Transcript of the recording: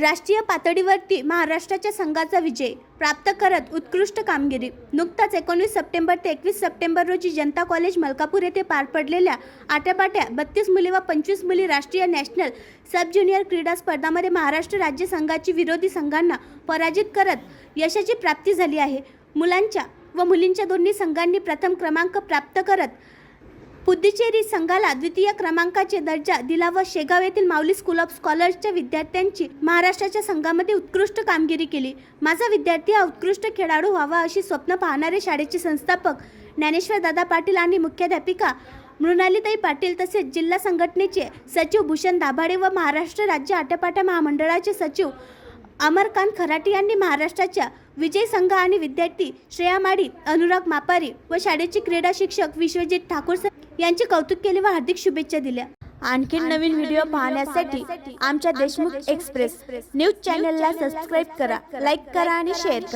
राष्ट्रीय पातळीवरती महाराष्ट्राच्या संघाचा विजय प्राप्त करत उत्कृष्ट कामगिरी. नुकताच एकोणीस सप्टेंबर ते एकवीस सप्टेंबर रोजी जनता कॉलेज मलकापूर येथे पार पडलेल्या आट्यापाट्या बत्तीस मुली व पंचवीस मुली राष्ट्रीय नॅशनल सब ज्युनियर क्रीडा स्पर्धामध्ये महाराष्ट्र राज्य संघाची विरोधी संघांना पराजित करत यशाची प्राप्ती झाली आहे. मुलांच्या व मुलींच्या दोन्ही संघांनी प्रथम क्रमांक प्राप्त करत पुद्दुचेरी संघाला द्वितीय क्रमांकाचे दर्जा दिला व शेगाव येथील माऊली स्कूल ऑफ स्कॉलर्सच्या विद्यार्थ्यांची महाराष्ट्राच्या संघामध्ये उत्कृष्ट कामगिरी केली. माझा विद्यार्थी हा उत्कृष्ट खेळाडू व्हावा अशी स्वप्न पाहणारे शाळेचे संस्थापक ज्ञानेश्वर दादा पाटील आणि मुख्याध्यापिका मृणालीताई पाटील तसेच जिल्हा संघटनेचे सचिव भूषण दाभाडे व महाराष्ट्र राज्य आट्यापाट्या महामंडळाचे सचिव अमरकांत खराटे यांनी महाराष्ट्राच्या विजय संघ आणि विद्यार्थी श्रेया माडी अनुराग मापारी व शाळेचे क्रीडा शिक्षक विश्वजित ठाकूर सर यांचे कौतुक केले व हार्दिक शुभेच्छा दिल्या. आणखी नवीन व्हिडिओ पाहण्यासाठी आमच्या देशमुख एक्सप्रेस न्यूज चॅनलला सबस्क्राईब करा लाईक करा आणि शेअर करा.